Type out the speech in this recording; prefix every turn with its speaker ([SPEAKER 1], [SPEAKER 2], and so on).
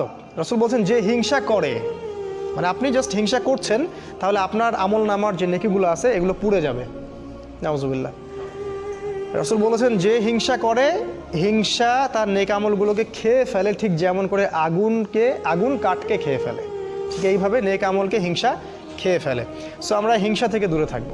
[SPEAKER 1] তো রসুল বলছেন, যে হিংসা করে মানে আপনি জাস্ট হিংসা করছেন, তাহলে আপনার আমল নামার যে নেকিগুলো আছে, এগুলো পুড়ে যাবে। নাউজুবিল্লাহ। রসুল বলেছেন, যে হিংসা করে, হিংসা তার নেক আমলগুলোকে খেয়ে ফেলে, ঠিক যেমন করে আগুনকে, আগুন কাঠকে খেয়ে ফেলে। ঠিক এইভাবে নেক আমলকে হিংসা খেয়ে ফেলে। সো আমরা হিংসা থেকে দূরে থাকব।